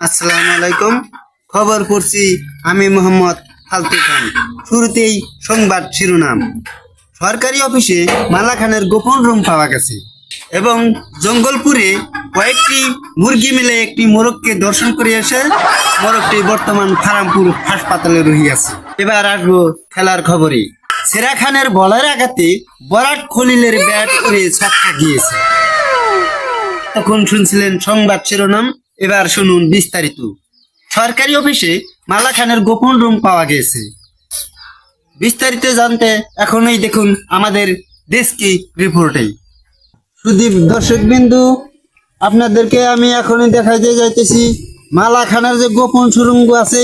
আসসালামু আলাইকুম। খবর পড়ছি আমি মোহাম্মদ ফালতু খান। শুরুতেই সংবাদ শিরোনাম। সরকারি অফিসে মালা খানের গোপন রুম পাওয়া গেছে এবং জঙ্গলপুরে কয়েকটি মুরগি মিলে একটি মোরগকে দর্শন করে এসে মোরগটি বর্তমান ফারামপুর হাসপাতালে রহিয়াছে। এবার আসব খেলার খবরে। সেরা খানের বলার আঘাতে বরাট খলিলের ব্যাট করে ছক্কা গিয়েছে। তখন শুনছিলেন সংবাদ শিরোনাম। এবার শুনুন বিস্তারিত। সরকারি অফিসে মালা খানের গোপন রুম পাওয়া গেছে। বিস্তারিত জানতে এখনই দেখুন আমাদের দেশকি রিপোর্টে সুদীপ দর্শক বিন্দু আপনাদেরকে আমি এখনই দেখাইতে যাইতেছি মালা খানের যে গোপন সুরঙ্গ আছে,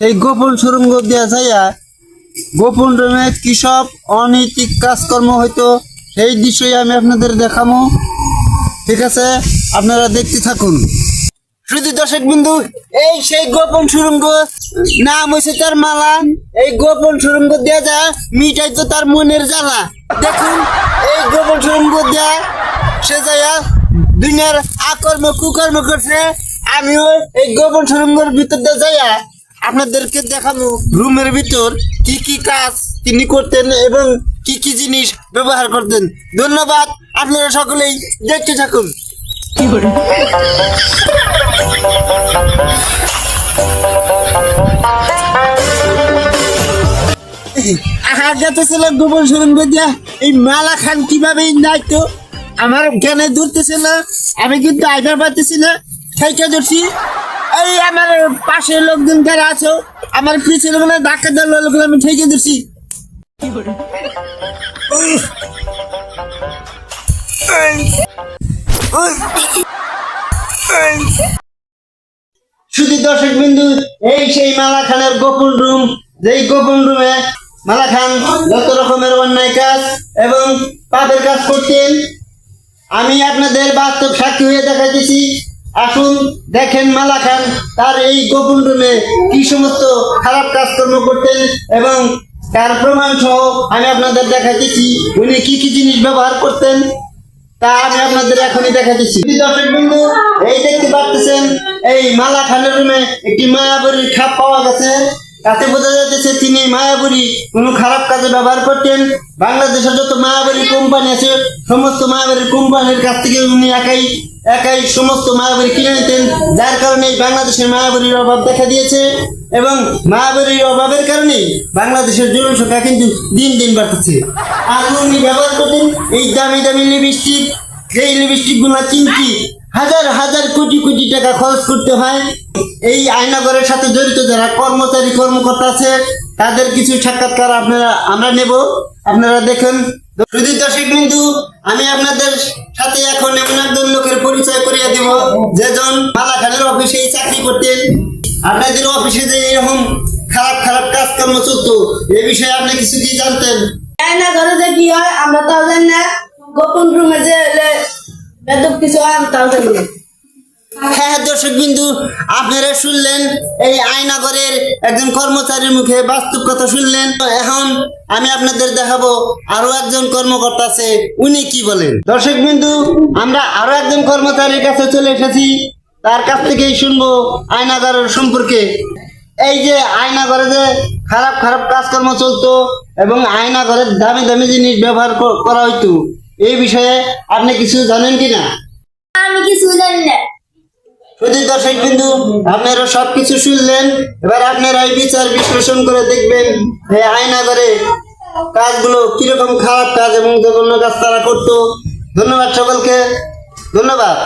সেই গোপন সুরঙ্গ দেওয়া যাইয়া গোপন রুমে কি সব অনৈতিক কাজকর্ম হইতো সেই দৃশ্যই আমি আপনাদের দেখামো। ঠিক আছে, আপনারা দেখতে থাকুন। শুধু দর্শক বিন্দু, এই সেই গোপন সুরঙ্গ, নাম হয়েছে তার মালা। এই গোপন সুরঙ্গ দেওয়া যায় মিটাই তো তার মনের জ্বালা। দেখুন, এই গোপন সুরঙ্গ দেয়া সে যায় দুনিয়ার আকর্ম, কুকর্ম করছে। আমিও এই গোপন সুরঙ্গের ভিতর দিয়ে যাইয়া আপনাদেরকে দেখাবো রুমের ভিতর কি কি কাজ তিনি করতেন এবং কি কি জিনিস ব্যবহার করতেন। ধন্যবাদ, আপনারা সকলেই দেখতে থাকুন। আগে ছিল গোবর সুরঙ্গ দিয়া এই মালা খান কীভাবে নাইতো? আমার জ্ঞানে ধরতেছিল আমি কিন্তু আইবার পারতেছি না সেইটা ধরছি। এই আমার পাশে লোকজন যারা আছো আমার পিছনে লোকগুলো ধাক্কা দেওয়ার লোকগুলো আমি ঠেকে ধরছি। উহ। শুধু দর্শক বিন্দু, এই সেই মালা খানের গোপন রুম, যেই গোপন রুমে মালা খান যত রকমের অন্যায় কাজ এবং পাপের কাজ করতেন, আমি আপনাদের বাস্তব সাক্ষী হয়ে দেখাইতেছি। আসুন, দেখেন মালা খান তার এই গোপন রুমে কি সমস্ত খারাপ কাজকর্ম করতেন এবং তার প্রমাণ সহ আমি আপনাদের দেখাইতেছি উনি কি কি জিনিস ব্যবহার করতেন। তা আমি আপনাদের এখনই দেখাতেছি দর্শক বন্ধু, এই দেখতে পাচ্ছেন এই মালা খানের রুমে একটি মায়াবরীর খাপ পাওয়া গেছে। তাতে বোঝা যাচ্ছে তিনি মায়াবরী কোনো খারাপ কাজে ব্যবহার করতেন। বাংলাদেশের যত মায়াবরী কোম্পানি আছে, সমস্ত মায়াবরী কোম্পানির কাছ থেকে উনি একাই একাই সমস্ত মায়াবরী কিনে নিতেন। যার কারণে বাংলাদেশের মায়াবরীর অভাব দেখা দিয়েছে এবং মায়াবরীর অভাবের কারণে বাংলাদেশের জনসংখ্যা কিন্তু দিন দিন বাড়তেছে। আর উনি ব্যবহার করতেন এই দামি দামি লিপস্টিক যেই লিপস্টিকগুলা চিনকি হাজার হাজার কোটি কোটি টাকা খরচ করতে হয়। এই আয়নাগরের সাথে জড়িত যারা কর্মচারী, কর্মকর্তা আছে, তাদের কিছু সাক্ষাৎকার আপনারা, আমরা নেব। আপনারা দেখেন। শুধু দর্শক বিন্দু আমি আপনাদের সাথে এখন এমন একজন লোকের পরিচয় করিয়ে দিব যেজন মালাখানের অফিসে চাকরি করতেন। আপনাদের অফিসে যে এরকম খারাপ খারাপ কাজকর্ম চলতো, এ বিষয়ে আপনি কিছু কি জানতেন? জানি না ঘরে যে কি হয়, আমরা তাও জানি না। গোপন রুমে যে হয় হ্যাঁ দর্শক বিন্দু, আপনারা শুনলেন, এই আয়নাগরের একজন কর্মচারীর মুখে বাস্তব কথা শুনলেন। এখন আমি আপনাদের দেখাবো, আরও একজন কর্মকর্তা আছে, উনি কি বলেন? দর্শক বিন্দু, আমরা আরও একজন কর্মচারীর কাছে চলে এসেছি। তার কাছ থেকেই শুনব আয়নাগরের সম্পর্কে। এই যে আয়নাঘরে যে খারাপ খারাপ কাজকর্ম চলতো এবং আয়নাঘরের দামি দামি জিনিস ব্যবহার করা হইতো এই বিষয়ে আপনি কিছু জানেন কিনা আমি কিছু জানি না। শুধু দর্শক বিন্দু আপনারা সবকিছু শুনলেন। এবার আপনারা এই বিচার বিশ্লেষণ করে দেখবেন এই আয়না করে কাজগুলো কীরকম খারাপ কাজ এবং জঘন্য কাজ তারা করতো। ধন্যবাদ সকলকে। ধন্যবাদ।